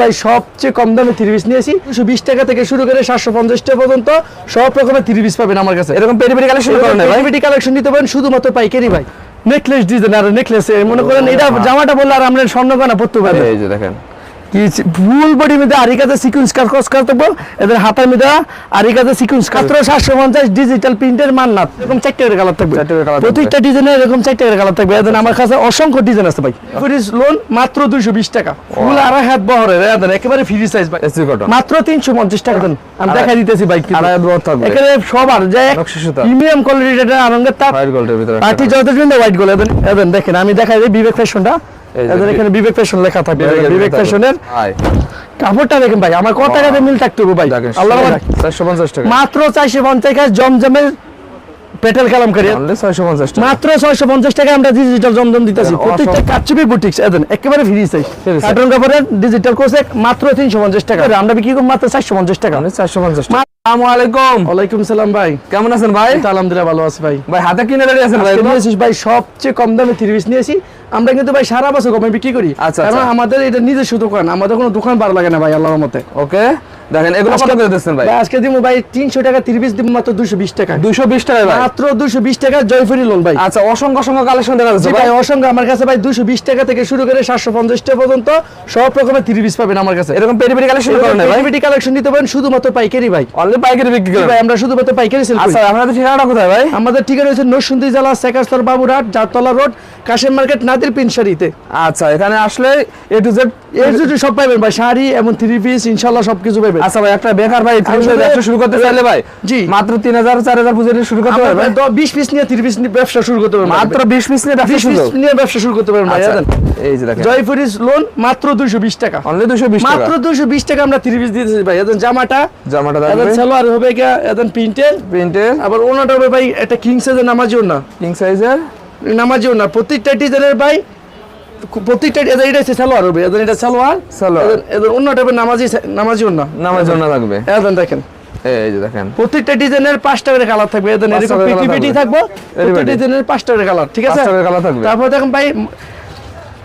ভাই সবচেয়ে কম দামে থ্রি পিস নিয়েছি। দুশো বিশ টাকা থেকে শুরু করে সাতশো পঞ্চাশ টাকা পর্যন্ত সব রকমের থ্রি পিস পাবেন আমার কাছে। এরকম পেরি পেরি কালেকশন করেন পেটিপেটি কালেকশন নিতে পারেন শুধুমাত্র পাইকারি ভাই। নেকলেস ডিজাইন আর নেকলেস মনে করেন এটা জামাটা বললে আর আমরা স্বর্ণকানা পড়তে পারি। এই যে দেখেন। ফুল বডি মধ্যে আরিকাতে সিকুয়েন্স কাজ করতে পারব এদের হাতের মধ্যে আরিকাতে সিকুয়েন্স মাত্র সাতশো পঞ্চাশ ডিজিটাল প্রিন্টের মান না এরকম চারটে করে কালার থাকবে। প্রত্যেকটা ডিজাইনের এরকম চারটে করে কালার থাকবে। এদের আমার কাছে অসংখ্য ডিজাইন আছে ভাই। ফ্রিজ লোন মাত্র দুইশো বিশ টাকা। ফুল আড়াই হাত বহরের এদের একেবারে ফ্রি সাইজ ভাই। মাত্র তিনশো পঞ্চাশ টাকা দেন। আমি দেখাই দিতেছি ভাই আড়াই বহর থাকবে। এখানে সবার যে প্রিমিয়াম কোয়ালিটির তাপ। হোয়াইট গোল্ডের ভিতরে পার্টি হোয়াইট গোল এদের দেখেন আমি দেখাই দিই বিবেক ফ্যাশনটা এদের এখানে বিবেক ফ্যাশন লেখা থাকবে বিবেক ফ্যাশনের কাপড়টা দেখেন ভাই আমার কত টাকাতে মিল থাকতে হবে ভাই? আল্লাহ চারশো পঞ্চাশ টাকা। মাত্র চারশো পঞ্চাশ টাকা জমজমের পেটেল কালাম করি। মাত্র ছয়শো পঞ্চাশ টাকা আমরা ডিজিটাল জমজম দিতেছি। প্রত্যেকটা কাচুপি বুটিক্স এদেন একেবারে ফ্রি কাপড়ের ডিজিটাল কোর্সে মাত্র তিনশো পঞ্চাশ টাকা। আমরা বিক্রি করব মাত্র টাকা। সালাম ভাই। কেমন আছেন ভাই? আলহামদুলিল্লাহ ভালো আছি ভাই। ভাই হাতে কিনে দাঁড়িয়ে আছেন ভাই ভাই সবচেয়ে কম দামে থ্রি পিস নিয়েছি। আমরা কিন্তু ভাই সারা বছর কমে বিক্রি করি। আচ্ছা, কারণ আচ্ছা। আমাদের এটা নিজস্ব দোকান আমাদের কোনো দোকান বার লাগে না ভাই আল্লাহর মতে ওকে দেখেন এগুলো কত করে দিচ্ছেন ভাই? আজকে দিব ভাই তিনশো টাকা থ্রি পিস দিব মাত্র দুশো বিশ টাকা। দুশো বিশ টাকা ভাই? মাত্র দুশো বিশ টাকা জয়ফুরি লোন ভাই। আচ্ছা অসংখ্য অসংখ্য কালেকশন দেখা যাচ্ছে ভাই। অসংখ্য। আমার কাছে ভাই দুশো বিশ টাকা থেকে শুরু করে সাতশো পঞ্চাশ টাকা পর্যন্ত সব রকমের থ্রি পিস পাবেন আমার কাছে। এরকম পেরি পেরি কালেকশন করেন না ভাই? পেটিপেটি কালেকশন নিতে পারেন শুধুমাত্র পাইকারি ভাই। অনলি পাইকারি বিক্রি করেন। ভাই আমরা শুধুমাত্র পাইকারি সেল করি। আচ্ছা আপনাদের ঠিকানাটা কোথায় ভাই? আমাদের ঠিকানা হচ্ছে নরসুন্দি জেলা সেকাস্তর বাবুরহাট জাতলা রোড কাশেম মার্কেট নাদির পিনসারিতে আচ্ছা এখানে আসলে এ টু জেড এর যদি সব পাইবেন ভাই শাড়ি এবং থ্রি পিস ইনশাল্লাহ সবকিছু পাইবেন। আচ্ছা ভাই একটা বেকার ভাই ব্যবসা শুরু করতে চাইলে ভাই জি। মাত্র তিন হাজার চার হাজার পুজো দিয়ে শুরু করতে পারবে বিশ পিস নিয়ে থ্রি পিস নিয়ে ব্যবসা শুরু করতে পারবেন মাত্র বিশ পিস নিয়ে ব্যবসা শুরু? পিস নিয়ে ব্যবসা শুরু করতে পারবেন ভাই আচ্ছা, জানেন? এই যে দেখেন। জয়পুরিস লোন মাত্র দুইশো বিশ টাকা। অনলি দুশো বিশ টাকা? মাত্র দুইশো বিশ টাকা আমরা থ্রি পিস দিতেছি ভাই। এদের জামাটা জামাটা এদের থাকবে সালোয়ার হবে গিয়া এদের প্রিন্টের। প্রিন্টের? আবার ওনাটা হবে ভাই একটা কিং সাইজের নামাজিও না কিং সাইজের নামাজিও না প্রত্যেকটা ডিজাইনের ভাই প্রত্যেকটা এদের এটা সালোয়ার হবে। এদের এটা সালোয়ার সালোয়ার। এদের- এদের অন্যটা হবে নামাজি না। নামার জন্য থাকবে। এদের দেখেন। এই যে দেখেন। প্রত্যেকটা ডিজাইনের পাঁচটা করে কালার থাকবে। এদের এরকম করে থাকবে। প্রত্যেকটা ডিজাইনের পাঁচটা করে কালার ঠিক আছে? করে থাকবে। তারপর দেখুন ভাই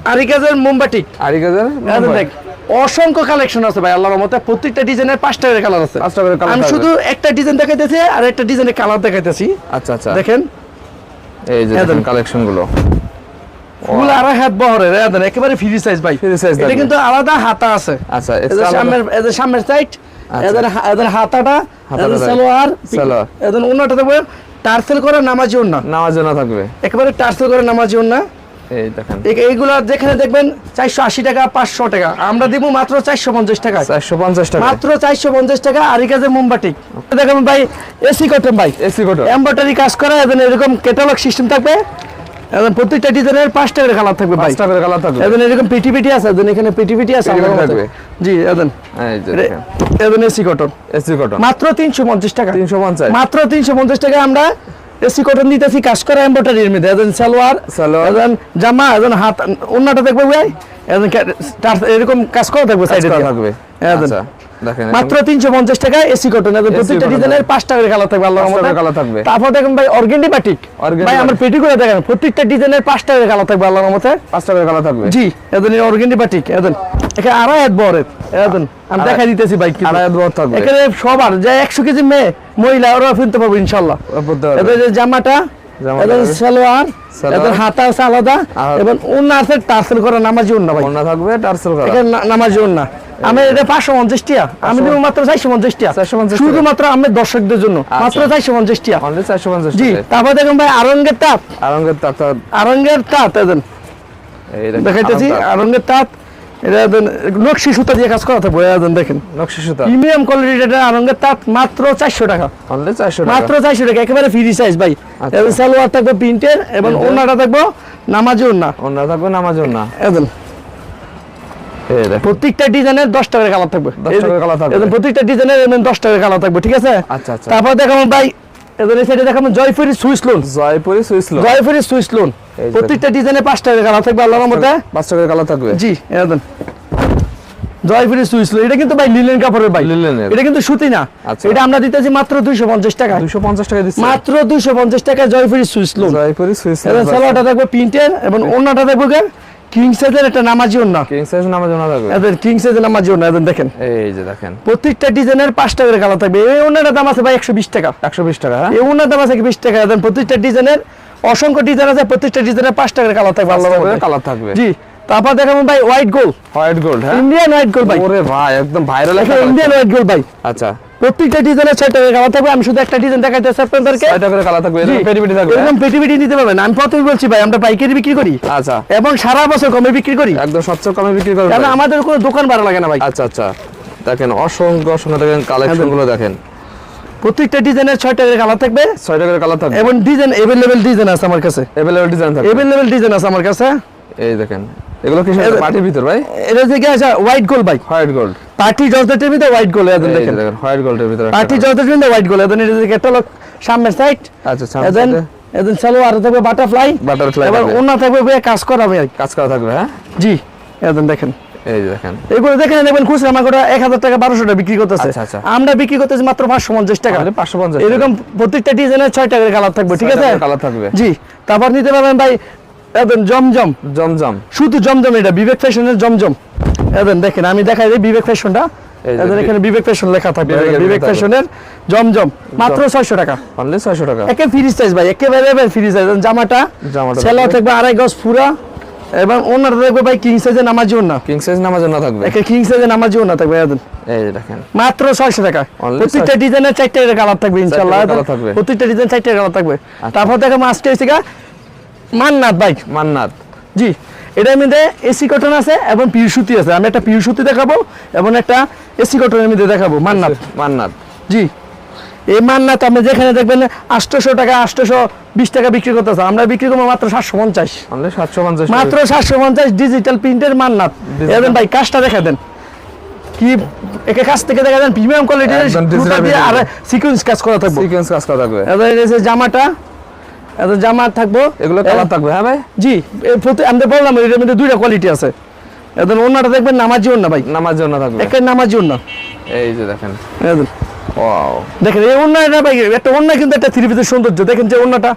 আরিকাজের মোমবাটিক আড়ি গাজার এদের দেখ অসংখ্য কালেকশন আছে ভাই আল্লাহর মতে প্রত্যেকটা ডিজাইনের পাঁচটা করে কালার আছে। পাঁচটা আমি শুধু একটা ডিজাইন দেখাইতেছি আর একটা ডিজাইনের কালার দেখাইতেছি। আচ্ছা আচ্ছা। দেখেন এই যে দেখেন কালেকশনগুলো ফুল আড়াই হাত বহরের এদের একেবারে ফ্রি সাইজ ভাই। Free size এটা কিন্তু আলাদা হাতা আছে। আচ্ছা সামনের এদের সামনের সাইড আচ্ছা। এদের এদের হাতাটা এদের। সালোয়ার সালোয়ার। এদের অন্যটা থাকবে টার্সেল করা নামাজি না নামার জন্য থাকবে। একেবারে টার্সেল করে নামাজি না এই দেখেন। এইগুলা যেখানে দেখবেন চারশো আশি টাকা পাঁচশো টাকা। আমরা দিব মাত্র চারশো পঞ্চাশ টাকা। চারশো পঞ্চাশ টাকা। মাত্র চারশো পঞ্চাশ টাকা আরিকাজের মোমবাটিক দেখেন ভাই এসি কটন ভাই। এসি কোটো এম্ব্রয়ডারি কাজ করা এবং এরকম ক্যাটালগ সিস্টেম থাকবে। এবং প্রত্যেকটা ডিজাইনের পাঁচটা করে কালার থাকবে পাঁচটা করে কালার থাকবে। এবং এরকম পিটি পিটি আছে এবং এখানে পিটি পিটি আছে থাকবে। জি এসি কটন এসি মাত্র তিনশো তিনশো তিনশো টাকা আমরা এসি কটন দিতেছি কাজ করা এম্ব্রয়ডারির মধ্যে। এবং সালোয়ার সালোয়ার। এবং জামা এবং হাত অন্যটা দেখবে ভাই? এবং এরকম কাজ করা থাকবে সাইডে থাকবে। আচ্ছা মাত্র তিনশো পঞ্চাশ টাকা এসি কটন এবং প্রত্যেকটা ডিজাইনের পাঁচটা করে কালার থাকবে আল্লাহ colour থাকবে। তারপর দেখেন ভাই অর্গেন্ডি বাটিক ভাই আমার পেটি করে দেখেন প্রত্যেকটা ডিজাইনের পাঁচটা করে কালার থাকবে আল্লাহর মতে পাঁচটা করে কালার থাকবে। জি এদের অর্গেন্ডি বাটিক এদের এখানে আড়াই হাত বড় এদের আমি দেখা দিতেছি থাকবে। এখানে সবার যে একশো কেজি মেয়ে মহিলা ওরা ফিরতে পারব। ইনশাল্লাহ জামাটা জামাটা এদের হবে। সালোয়ার সালোয়ার। হাতা আছে আলাদা এবং অন্য আছে টার্সেল করা নামাজি অন্য ভাই। ওড়না থাকবে টার্সেল করা। নামাজি অন্য আমি এটা পাঁচশো পঞ্চাশ টিয়া। আমি দেবো মাত্র চারশো পঞ্চাশ টিয়া। শুধুমাত্র আমি দর্শকদের জন্য। মাত্র চারশো পঞ্চাশ টিয়া। চারশো পঞ্চাশ জি টাকা তারপর দেখুন ভাই আরঙ্গের তাঁত। আরঙ্গের তাতা। আরঙ্গের তাঁত দেখাইতেছি। আরঙ্গের তাঁত। এটা নকশি সুতা দিয়ে কাজ করা থাকবে দেখেন। নকশি সুতা? প্রিমিয়াম কোয়ালিটির এটা আরঙ্গের তাঁত মাত্র চারশো টাকা। অনলি চারশো মাত্র চারশো টাকা একেবারে ফ্রি সাইজ ভাই। আচ্ছা। সালোয়ার থাকবে প্রিন্টের এবং ওনাটা থাকবে নামাজি ওনা থাকবে এদের এই দেখেন। প্রত্যেকটা ডিজাইনের দশ টাকার কালার থাকবে। 10 থাকবে। প্রত্যেকটা ডিজাইনের দশ টাকার কালার থাকবে ঠিক আছে? আচ্ছা, আচ্ছা। তারপর দেখাবো ভাই এদের এই সাইডে দেখাবো Jaipuri Swiss lawn Jaipuri Jaipuri Swiss lawn প্রত্যেকটা ডিজাইনে পাঁচ টাকার কালার থাকবে আল্লাহর মধ্যে পাঁচটা করে কালার থাকবে। জি এদের জয়পুরি এটা কিন্তু ভাই লিলেন কাপড়ের ভাই। লিলেনের। এটা কিন্তু সুতি না। আচ্ছা। এটা আমরা দিতেছি মাত্র দুইশো পঞ্চাশ টাকা দুশো পঞ্চাশ টাকা দিচ্ছে। মাত্র দুইশো পঞ্চাশ টাকা জয়পুরি লোন জয়পুরি এবার সালোয়ারটা প্রিন্টের এবং ওন্নাটা কিং সাইজের একটা নামাজি ওন্না কিং সাইজ নামাজ না থাকবে। এদের কিং সাইজের নামাজি ওন্না এদের দেখেন। এই যে দেখেন। প্রত্যেকটা ডিজাইনের পাঁচ টাকার কালার থাকবে। এই ওনাটার দাম আছে ভাই একশো বিশ টাকা। একশো বিশ টাকা হ্যাঁ? এই ওনার দাম আছে বিশ টাকা এদের প্রত্যেকটা ডিজাইনের অসংখ্য ডিজাইন আছে প্রত্যেকটা ডিজাইনের পাঁচ টাকার কালার থাকবে আল্লাহ কালার থাকবে। জি তারপর দেখাবো ভাই হোয়াইট গোল হোয়াইট গোল্ড হ্যাঁ? ইন্ডিয়ান হোয়াইট গোল ভাই। ওরে ভাই একদম ভাইরাল একটা ইন্ডিয়ান হোয়াইট গোল ভাই। আচ্ছা। প্রত্যেকটা ডিজাইনের ছয় টাকার কালার থাকবে আমি শুধু একটা ডিজাইন দেখাইতেছি আপনাদেরকে। ছয় টাকার কালার থাকবে এরকম পেটি পেটি থাকবে হ্যাঁ? এরকম পেটি পেটি নিতে পারবেন। আমি প্রথমে বলছি ভাই আমরা পাইকারি বিক্রি করি। আচ্ছা। এবং সারা বছর কমে বিক্রি করি। একদম সবচেয়ে কমে বিক্রি করি কারণ আমাদের কোনো দোকান ভাড়া লাগে না ভাই। আচ্ছা আচ্ছা। দেখেন অসংখ্য অসংখ্য দেখেন কালেকশনগুলো দেখেন। প্রত্যেকটা ডিজাইনের ছয় টাকার কালার থাকবে। ছয় টাকার কালার থাকবে। এবং ডিজাইন এভেলেবেল ডিজাইন আছে আমার কাছে। এভেলেবল ডিজাইন থাকবে। এভেলেবেল ডিজাইন আছে আমার কাছে। এই দেখেন এগুলো কি এ- মাটির ভিতর ভাই? এটা থেকে আছে হোয়াইট গোল ভাই। হোয়াইট গোল্ড পার্টি জর্জেটের ভিতরে হোয়াইট গোল এদের যে দেখেন। দেখেন হোয়াইট গোল্ডের ভিতর পার্টি জর্জেটের ভিতরে হোয়াইট গোল্ড এদের এটা থেকে একটা লোক সামনের সাইড আচ্ছা সামনে এদের এ। এদের থাকবে বাটারফ্লাই Butterfly এবার। অন্য থাকবে ভাই কাজ করা ভাই। কাজ করা থাকবে হ্যাঁ? জি এদের দেখেন। এই দেখেন। এগুলো দেখেন দেখবেন খুচরা আমার করে টাকা বারোশো টাকা বিক্রি করতেছে। আচ্ছা, আচ্ছা। আমরা বিক্রি করতেছি মাত্র পাঁচশো পঞ্চাশ টাকা। তাহলে পাঁচশো পঞ্চাশ এরকম প্রত্যেকটা ডিজাইনের ছয় টাকার কালার থাকবে ঠিক আছে? কালার থাকবে। জি তারপর নিতে পারবেন ভাই এদের জমজম। জমজম। শুধু জমজম এটা বিবেক ফ্যাশনের জমজম। এদের দেখেন আমি দেখাই দিই বিবেক ফ্যাশনটা। এখানে বিবেক ফ্যাশন লেখা থাকবে বিবেক ফ্যাশনের জমজম মাত্র ছয়শো টাকা। অনলি ছয়শো টাকা। একে ফ্রি সাইজ ভাই একেবারে ফ্রি সাইজ জামাটা জামাটা থাকবে। থাকবে আড়াই গজ পুরা। এবং ওনার থাকবে ভাই কিং সাইজের নামাজি ওনা কিং সাইজ নামাজ না থাকবে। একে কিং সাইজের নামাজি ওনা থাকবে এই দেখেন। মাত্র ছয়শো টাকা। Only প্রত্যেকটা ডিজাইনের চারটে কালার থাকবে colour থাকবে। আচ্ছা। প্রত্যেকটা ডিজাইন চারটে কালার থাকবে। তারপর দেখো আজকে এসে গা মান্নাত বাইক মান্নাত। জি। এটার মধ্যে এসি কটন আছে এবং পিউ সুতি আছে। আমি একটা পিউ সুতি দেখাবো এবং একটা এসি কটনের মধ্যে দেখাবো। মান্নাত। মান্নাত। জি। এই মান্নাত আপনি যেখানে দেখবেন আটশোশো টাকা আটশোশো বিশ টাকা বিক্রি করতেছে। আমরা বিক্রি করব মাত্র সাতশো পঞ্চাশ। মাত্র সাতশো পঞ্চাশ ডিজিটাল প্রিন্টের মান্নাত। Digital- এদের ভাই কাজটা দেখা দেন। কি একে কাছ থেকে দেখা দেন প্রিমিয়াম কোয়ালিটির আর। সিকুয়েন্স কাজ করা থাকবে। সিকোয়েন্স কাজ করা থাকবে। এদের জামাটা এদের জামা থাকব। এগুলো কালার থাকবে হ্যাঁ ভাই? জি প্রতি- আমি তো বললাম এটার মধ্যে দুইটা কোয়ালিটি আছে। এদের ওনাটা দেখবেন নামাজি ওন্না ভাই। নামাজ জন্য থাকবে। একটা নামাজি ওন্না এই যে দেখেন। দেখেন এই ওন্নাটা ভাই একটা ওন্না কিন্তু একটা থ্রি পিসের সৌন্দর্য। দেখেন যে ওন্নাটা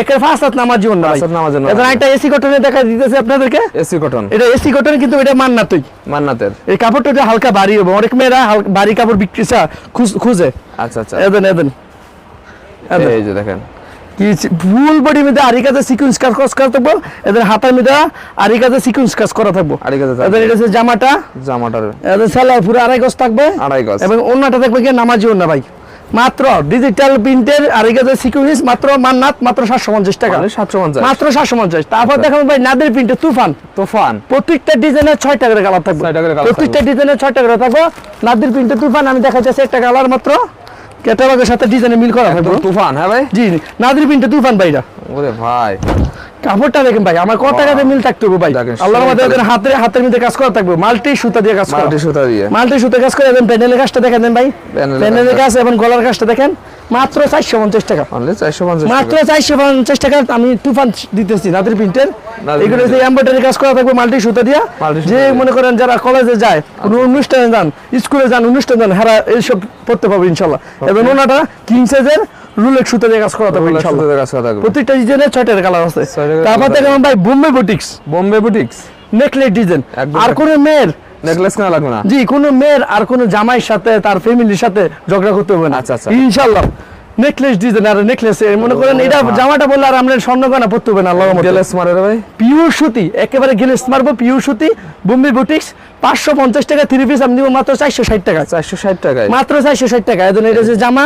একের ফার্স্ট হাত নামাজি ওন্না না একটা এসি কটনে দেখা দিতেছে আপনাদেরকে। এসি কটন এটা এসি কটন কিন্তু এটা মান্নাতই। মান্নাতের। এই কাপড়টা যে হালকা ভারী হবে। অনেক মেয়েরা ভারী কাপড় বিক্রি খুঁজে আচ্ছা আচ্ছা। এদেন এদেন। এই যে দেখেন। ফুল বডি মধ্যে আরি কাজে সিকুয়েন্স কাজ কাজ করা থাকব এদের হাতার মধ্যে আরি কাজে সিকুয়েন্স কাজ করা থাকব। গজ থাকবে। এদের এটা হচ্ছে জামাটা। এদের সেলাই পুরো আড়াই গজ থাকবে। আড়াই গজ। এবং অন্যটা দেখবে কি নামাজি অন্য ভাই। মাত্র ডিজিটাল প্রিন্টের কাজে মাত্র মান্নাত মাত্র সাতশো পঞ্চাশ টাকা। সাতশো পঞ্চাশ। মাত্র সাতশো পঞ্চাশ। তারপর দেখাবো ভাই নাদের প্রিন্টের তুফান। তুফান। প্রত্যেকটা ডিজাইনের ছয় টাকার কালার থাকবে। প্রত্যেকটা ডিজাইনের ছয় টাকার থাকবে। নাদির প্রিন্টের তুফান আমি দেখা যাচ্ছে একটা কালার মাত্র। ক্যাটালগের সাথে ডিজাইনে মিল করা হয় একদম তুফান হ্যাঁ ভাই? জি নাদির পিনটা তুফান ভাইরা। ওরে ভাই। কাপড়টা দেখেন ভাই আমার কত টাকাতে মিল থাকতে হবে ভাই? দেখেন, আল্লাহর সুন্দর মধ্যে করে। ওদের হাতে হাতের মধ্যে কাজ করা থাকবে মাল্টি সুতা দিয়ে কাজ করা। মাল্টি সুতা দিয়ে। মাল্টি সুতা কাজ করে এবং প্যানেলের কাজটা দেখেন দেন ভাই। প্যানেলের কাজ এবং গলার কাজটা দেখেন মাত্র চারশো পঞ্চাশ টাকা। মাত্র চারশো পঞ্চাশ টাকা আমি তুফান দিতেছি নাদের প্রিন্টের। এগুলো যে। এমব্রয়ডারি কাজ করা থাকবে মাল্টি সুতা দিয়া। যে মনে করেন যারা কলেজে যায় কোনো অনুষ্ঠানে যান স্কুলে যান অনুষ্ঠানে যান হারা এইসব পড়তে পারবে ইনশাল্লাহ। এবং ওনাটা কিং সাইজের রুলেক সুতা দিয়ে কাজ করা থাকবে ইনশাল্লাহ। সুতা কাজ করা থাকবে প্রত্যেকটা ডিজাইনের ছয়টার কালার আছে। তারপর। দেখলাম ভাই Bombay boutiques Bombay boutiques necklace design আর কোনো মেয়ের নেকলেস কেনা লাগবে না? জি কোনো মেয়ের আর কোনো জামাইয়ের সাথে তার ফ্যামিলির সাথে ঝগড়া করতে হবে না। আচ্ছা, আচ্ছা। ইনশাল্লাহ। নেকলেস ডিজাইন আর নেকলেস মনে করেন এটা জামাটা বললে আর আমরা স্বর্ণগনা পড়তে হবে না আল্লাহর আল্লাহ গেলেস মারে ভাই? পিওর সুতি একেবারে গেলেস মারবো পিওর সুতি। বোম্বে বুটিক্স পাঁচশো পঞ্চাশ টাকা থ্রি পিস আমি মাত্র চারশো ষাট টাকা। চারশো ষাট টাকা মাত্র চারশো ষাট টাকা। এদের এটা জামা।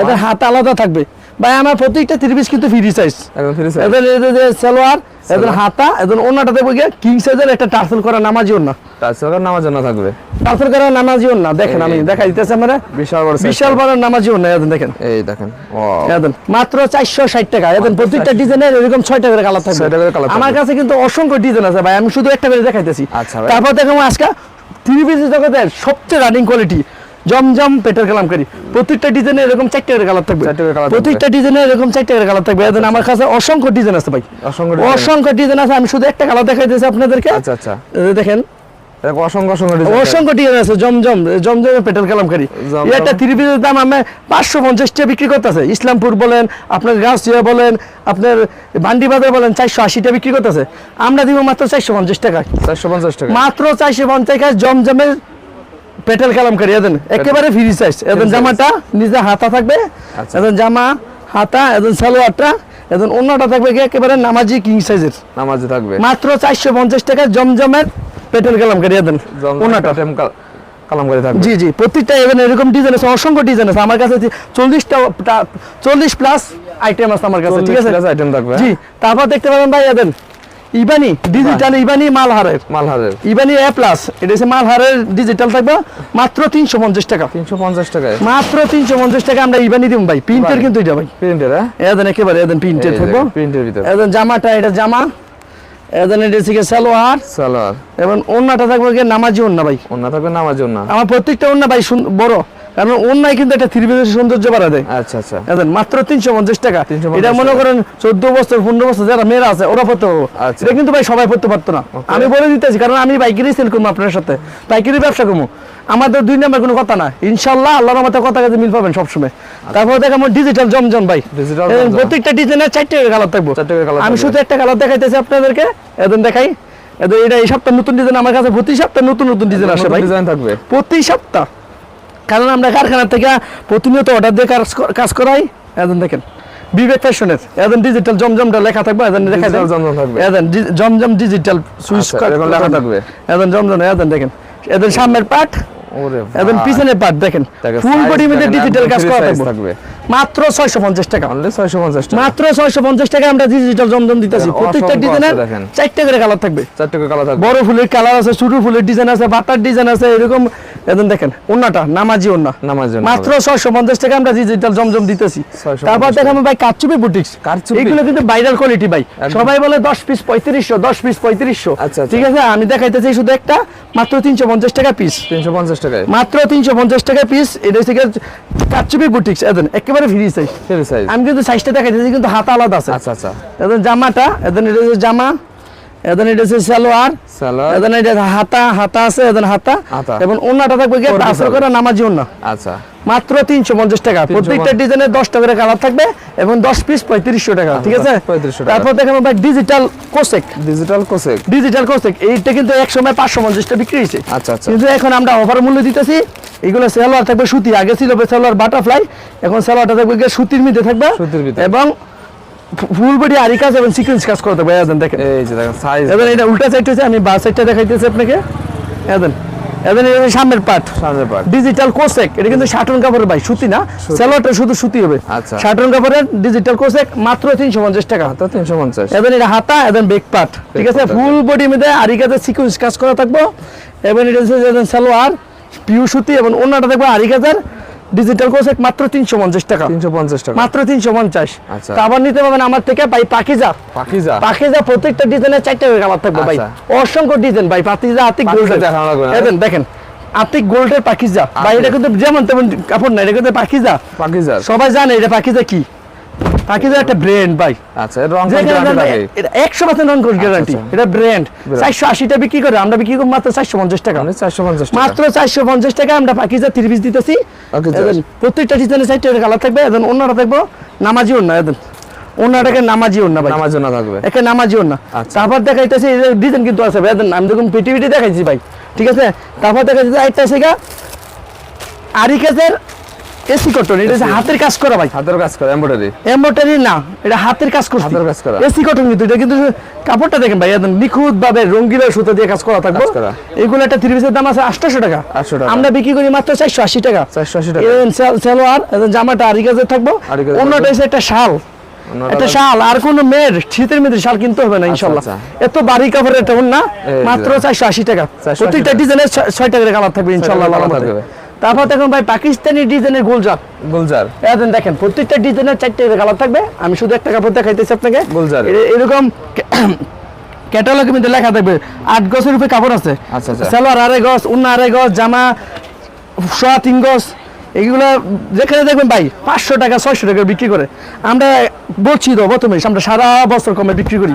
এদের হাত আলাদা থাকবে। ভাই আমার প্রত্যেকটা থ্রি পিস কিন্তু ফ্রি সাইজ একদম ফ্রি সাইজ এদের যে সালোয়ার এদের হাতা এদের ওনাটা দেখব গিয়ে কিং সাইজের একটা টার্সেল করা নামাজি ওনা তাছাড়া নামার জন্য থাকবে। টার্সেল করা নামাজি ওনা দেখেন আমি দেখা দিতেছি আমরা বিশাল বড় বিশাল বড় নামাজি ওনা এদের দেখেন এই দেখেন ও এদের মাত্র চারশো ষাট টাকা। এদের প্রত্যেকটা ডিজাইনের এরকম ছয় টাকার কালার থাকবে। ছয়টা করে colour থাকবে। আমার কাছে কিন্তু অসংখ্য ডিজাইন আছে ভাই আমি শুধু একটা করে দেখাইতেছি। আচ্ছা ভাই। তারপর দেখো আজকে থ্রি পিস জগতের সবচেয়ে রানিং কোয়ালিটি জমজম পেটের কালাম করি। প্রত্যেকটা ডিজাইনের এরকম চারটে করে কালার থাকবে। প্রত্যেকটা ডিজাইনের এরকম চারটে করে কালার থাকবে। এদের আমার কাছে অসংখ্য ডিজাইন আছে ভাই। অসংখ্য ডিজাইন। আছে। আমি শুধু একটা কালার দেখাইতেছি আপনাদেরকে। আচ্ছা আচ্ছা। দেখেন। অসংখ্য অসংখ্য ডিজাইন আছে। জমজম জমজমের পেট্রোল কালামকারি জমজম। থ্রি পিসের দাম আমি পাঁচশো পঞ্চাশ টাকা বিক্রি করতেছে। ইসলামপুর বলেন আপনার গাছিয়া বলেন আপনার বান্ডি বাজার বলেন চারশো আশি টাকা বিক্রি করতেছে। আমরা দিব মাত্র চারশো পঞ্চাশ টাকা। চারশো পঞ্চাশ টাকা। মাত্র চারশো পঞ্চাশ টাকা জমজমের পেট্রোল কালামকারি এদেন একেবারে ফ্রি সাইজ এদেন জামাটা নিজে হাতা থাকবে আচ্ছা। এদেন জামা হাতা এদেন সালোয়ারটা এদেন অন্যটা থাকবে কি একেবারে নামাজি কিং সাইজের নামাজে থাকবে। মাত্র চারশো পঞ্চাশ টাকা জমজমের পেট্রোল কালামকারি এদেন অন্যটা কাটেম কালাম করে থাকবে। জি জি প্রত্যেকটা এবার এরকম ডিজাইন আছে অসংখ্য ডিজাইন আছে। আমার কাছে চল্লিশটা চল্লিশ প্লাস আইটেম আছে আমার কাছে ঠিক আছে? আইটেম থাকবে। জি তারপর দেখতে পাবেন ভাই এদেন ইবানি ডিজিটাল ইবানি। মালহারের। মালহারের। ইবানি এ প্লাস এটা হচ্ছে মালহারের ডিজিটাল থাকবে মাত্র তিনশো পঞ্চাশ টাকা। তিনশো পঞ্চাশ টাকায়। মাত্র তিনশো পঞ্চাশ টাকা আমরা ইবানি দিব ভাই। প্রিন্টের কিন্তু এটা ভাই। প্রিন্টের হ্যাঁ? এদেন একেবারে এদেন প্রিন্টের থাকব। প্রিন্টের ভিতরে। এদেন জামাটা এটা জামা। এদেন এটা হচ্ছে সালোয়ার। সালোয়ার। এবং অন্যটা থাকবে নামাজি অন্য ভাই। অন্য থাকবে নামাজ জন্য আমার প্রত্যেকটা অন্য ভাই বড়। কারণ অন্যায় কিন্তু একটা থ্রি পিসের সৌন্দর্য বাড়া দেয়। আচ্ছা আচ্ছা। মাত্র তিনশো পঞ্চাশ টাকা। এটা মনে করেন চোদ্দ বছর পনেরো বছর যারা মেয়েরা আছে ওরা পড়তে পারব। আচ্ছা। এটা কিন্তু ভাই সবাই পড়তে পারতো না। আমি বলে দিতেছি কারণ আমি বাইকেরই সেল করব আপনার সাথে। বাইকেরই ব্যবসা করব। আমাদের দুই নাম্বার কোনো কথা না। ইনশাল্লাহ আল্লাহর মতো কথা কাছে মিল পাবেন সবসময়। তারপর দেখ আমার ডিজিটাল জমজম ভাই। প্রত্যেকটা ডিজাইনের চারটে কালার থাকব। আমি শুধু একটা কালার দেখাইতেছি আপনাদেরকে। এখন দেখাই। এটা এই সপ্তাহ নতুন ডিজাইন আমার কাছে প্রতি সপ্তাহে নতুন নতুন ডিজাইন আসে ভাই। ডিজাইন থাকবে। প্রতি সপ্তাহ। কারণ আমরা কারখানা থেকে প্রতিনিয়ত অর্ডার দিয়ে কাজ করাই এখন দেখেন বিবেক ফ্যাশনের এখন ডিজিটাল জমজমটা লেখা থাকবে এখন Digital জমজম থাকবে। এখন জমজম ডিজিটাল সুইচ করে লেখা থাকবে। এখন জমজম এখন দেখেন এখন সামনের পাট ভাই। পিছনের পাট দেখেন দেখেন, ফুল বডি মধ্যে ডিজিটাল কাজ করা থাকবে। মাত্র ছয়শো পঞ্চাশ টাকা। অনলি ছয়শো পঞ্চাশ টাকা। মাত্র ছয়শো পঞ্চাশ টাকা আমরা ডিজিটাল জমজম দিতেছি। প্রত্যেকটা ডিজাইনের দেখেন। চারটে করে কালার থাকবে। চারটে করে কালার থাকবে। বড় ফুলের কালার আছে ছোট ফুলের ডিজাইন আছে বাটার ডিজাইন আছে এরকম। এখন দেখেন ওন্নাটা নামাজি ওন্না। নামাজ মাত্র ছয়শো পঞ্চাশ টাকা আমরা ডিজিটাল জমজম দিতেছি। 650 তারপর দেখাবো ভাই কারচুপি বুটিক্স? এগুলো কিন্তু ভাইরাল কোয়ালিটি ভাই। সবাই বলে দশ পিস পঁয়ত্রিশশো দশ পিস পঁয়ত্রিশশো। আচ্ছা, আচ্ছা। ঠিক আছে? আমি দেখাইতেছি শুধু একটা মাত্র তিনশো পঞ্চাশ টাকা পিস তিনশো পঞ্চাশ টাকায়? মাত্র তিনশো পঞ্চাশ টাকা পিস এটা হচ্ছে কাচ্চুপি বুটিক্স এখন একেবারে ফ্রি সাইজ ফ্রি সাইজ আমি কিন্তু সাইজটা দেখাইতেছি কিন্তু হাত আলাদা আছে। আচ্ছা আচ্ছা। এখন জামাটা এখন এটা জামা। এটা হচ্ছে সালোয়ার। এটা হাতা হাতা আছে হাতা। এবং থাকবে গিয়ে করে নামাজি আচ্ছা। মাত্র তিনশো পঞ্চাশ টাকা। প্রত্যেকটা টাকা করে কালার থাকবে এবং দশ পিস পঁয়ত্রিশশো টাকা ঠিক আছে? 3500 তারপর দেখাবো ভাই ডিজিটাল কোসেক ডিজিটাল কোসেক ডিজিটাল কোসেক এইটা কিন্তু এক সময় পাঁচশো পঞ্চাশটা বিক্রি হয়েছে। আচ্ছা আচ্ছা। কিন্তু এখন আমরা অফার মূল্য দিতেছি। এগুলো সেলোয়ার থাকবে সুতি। আগে ছিল সেলোয়ার বাটারফ্লাই এখন সেলোয়ারটা থাকবে সুতির মধ্যে থাকবে। এবং ফুল বডি আরি কাজ এবং সিকোয়েন্স কাজ করতে হবে দেখেন। এই যে দেখেন সাইজ এবার এটা উল্টা সাইড হচ্ছে আমি বা সাইডটা দেখাইতেছি আপনাকে। এটা সামনের পার্ট সামনের পার্ট ডিজিটাল কোসেক এটা কিন্তু শাটন কাপড়ের ভাই সুতি না? সেলোয়ারটা শুধু সুতি হবে। আচ্ছা। শাটন কাপড়ের ডিজিটাল কোসেক মাত্র তিনশো পঞ্চাশ টাকা। তো তিনশো পঞ্চাশ। এবং এটা হাতা এবং বেক পার্ট ঠিক আছে? ফুল বডি মধ্যে আরিকাতে সিকুয়েন্স কাজ করা থাকব। এবং এটা হচ্ছে সালোয়ার পিউ সুতি এবং অন্যটা থাকবে আরিকাতের ডিজিটাল কোর্স মাত্র তিনশো পঞ্চাশ টাকা। তিনশো পঞ্চাশ টাকা। মাত্র তিনশো পঞ্চাশ। আচ্ছা। তা আবার নিতে পারবেন আমার থেকে ভাই পাকিজা। পাখিজা পাকিজা প্রত্যেকটা ডিজাইনের চারটে করে থাকবে ভাই। আচ্ছা। অসংখ্য ডিজাইন ভাই পাকিজা আতিক গোল্ড দেখানো দেখেন আতিক গোল্ডের পাকিজা। ভাই এটা কিন্তু যেমন তেমন কাপড় না এটা কিন্তু পাকিজা। পাখিজার সবাই জানে এটা পাকিজা কি। পাকিজা একটা ব্র্যান্ড ভাই। আচ্ছা রং যেখানে গ্যারান্টি এটা গ্যারান্টি আচ্ছা। এটা ব্র্যান্ড Brand। চারশো আশিটা বিক্রি করে আমরা বিক্রি করি মাত্র চারশো পঞ্চাশ টাকা। মানে চারশো পঞ্চাশ টাকা। মাত্র চারশো পঞ্চাশ টাকা আমরা পাকিজা পিস দিতেছি। প্রত্যেকটা কালার থাকবে। এখন অন্যটা থাকব নামাজি অন্য নামাজি ভাই। নামার জন্য থাকবে। একে নামাজি আচ্ছা। তারপর দেখাইতেছে ডিজাইন কিন্তু আছে ভাই। আমি দেখুন পিটি পিটি দেখাইছি ভাই। ঠিক আছে? তারপর দেখাইতেছে আরেকটা আছে গা আরিকেজের এসি কটন এটা হাতের কাজ করা ভাই। হাতের কাজ করে এমব্রয়ডারি এমব্রয়ডারি না এটা হাতের কাজ করছে। হাতের কাজ করা। এসি কটন কিন্তু এটা কিন্তু কাপড়টা দেখেন ভাই একদম নিখুঁত ভাবে রঙ্গিলা সুতো দিয়ে কাজ করা থাকবে। এগুলো একটা থ্রি পিসের দাম আছে আটশো টাকা। 800 টাকা। আমরা বিক্রি করি মাত্র চারশো আশি টাকা। 480 টাকা। সালোয়ার জামাটা আরিকাজে থাকব। অন্যটা। হচ্ছে একটা শাল। হলো- শাল আর কোন মেয়ের শীতের মধ্যে শাল কিনতে হবে না ইনশাল্লাহ। আচ্ছা। এত বাড়ি কাপড়ের একটা না মাত্র চারশো আশি টাকা। 480 প্রত্যেকটা ডিজাইনের ছয় টাকা কালার থাকবে ইনশাল্লাহ তারপর দেখুন ভাই পাকিস্তানি ডিজাইনের গোলজার। গুলজার। এখন দেখেন প্রত্যেকটা ডিজাইনের চারটে কালার থাকবে। আমি শুধু একটা কাপড় দেখাইতেছি আপনাকে। গুলজার। এরকম ক্যাটালগের মধ্যে লেখা থাকবে আট গছের উপরে কাপড় আছে। আচ্ছা, আচ্ছা। সালোয়ার আড়াই গছ উন্না আড়াই গছ জামা সোয়া তিন গছ এগুলো যেখানে দেখবেন ভাই পাঁচশো টাকা ছয়শো টাকা বিক্রি করে। আমরা বলছি তো প্রথমে আমরা সারা বছর কমে বিক্রি করি।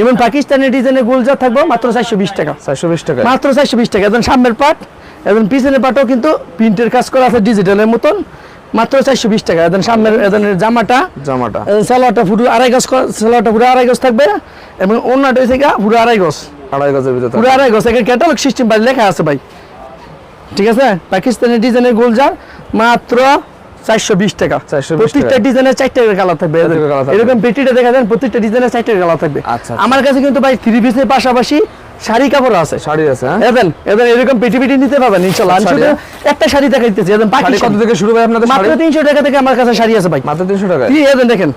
এবং পাকিস্তানি ডিজাইনের গুলজার থাকব মাত্র চারশো বিশ টাকা। চারশো বিশ টাকা মাত্র চারশো বিশ টাকা। এখন সামনের পাট এবং পিছনের পাটও কিন্তু প্রিন্টের কাজ করা আছে ডিজিটালের মতন। মাত্র চারশো বিশ টাকা। এখন সামনের এখন জামাটা জামাটা। সালোয়ারটা পুরো আড়াই গজ সালোয়ারটা পুরো আড়াই গজ থাকবে এবং অন্যটা হয়েছে পুরো আড়াই গজ। আড়াই গজের ভিতরে পুরো আড়াই গজ। এখানে ক্যাটালগ সিস্টেম বাড়ি লেখা আছে ভাই। ঠিক আছে? পাকিস্তানি ডিজাইনের গোলজার মাত্র চারশো বিশ টাকা। 420 প্রত্যেকটা ডিজাইনের চারটে কালার থাকবে। এরকম পেটিটা দেখা যান প্রত্যেকটা ডিজাইনের চারটে কালার থাকবে। আচ্ছা, আচ্ছা। আমার কাছে কিন্তু ভাই থ্রি পিসের পাশাপাশি শাড়ি কাপড় আছে। শাড়ি আছে হ্যাঁ? এবেন এবেন এরকম পেটি পেটি নিতে পারবেন ইনশাআল্লাহ। আমি একটা শাড়ি দেখাইতেছি এবেন পাখি কত থেকে শুরু ভাই আপনাদের মাত্র তিনশো টাকা থেকে আমার কাছে শাড়ি আছে ভাই। মাত্র তিনশো টাকা কি এবেন দেখেন।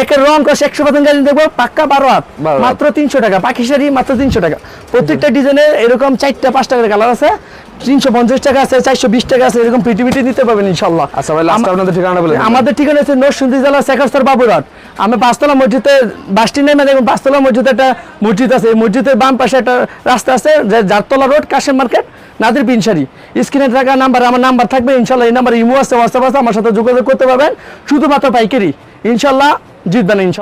একের রং কষ একশো পার্সেন্ট দেখব পাক্কা বারো হাত। মাত্র তিনশো টাকা পাখি শাড়ি মাত্র তিনশো টাকা। প্রত্যেকটা ডিজাইনের এরকম চারটা পাঁচটা করে কালার আছে। তিনশো পঞ্চাশ টাকা আছে চারশো বিশ টাকা আছে এরকম পিটি পিটি নিতে পারবেন ইনশাল্লাহ। আচ্ছা ভাই লাস্ট আপনাদের ঠিকানা বলে আমাদের ঠিকানা হচ্ছে নরসিংদী জেলা শেখাস্তর বাবুরহাট। আমি পাঁচতলা মসজিদে বাসটি নেমে দেখুন পাঁচতলা মসজিদে একটা মসজিদ আছে। এই মসজিদের বাম পাশে একটা রাস্তা আছে যে জারতলা রোড কাশেম মার্কেট নাদির পিনসারি স্ক্রিনে থাকা নাম্বার আমার নাম্বার থাকবে ইনশাল্লাহ এই নাম্বার ইমো আছে হোয়াটসঅ্যাপ আছে আমার সাথে যোগাযোগ করতে পারবেন। শুধুমাত্র পাইকারি। ইনশাল্লাহ জিতবেন ইনশাল্লাহ।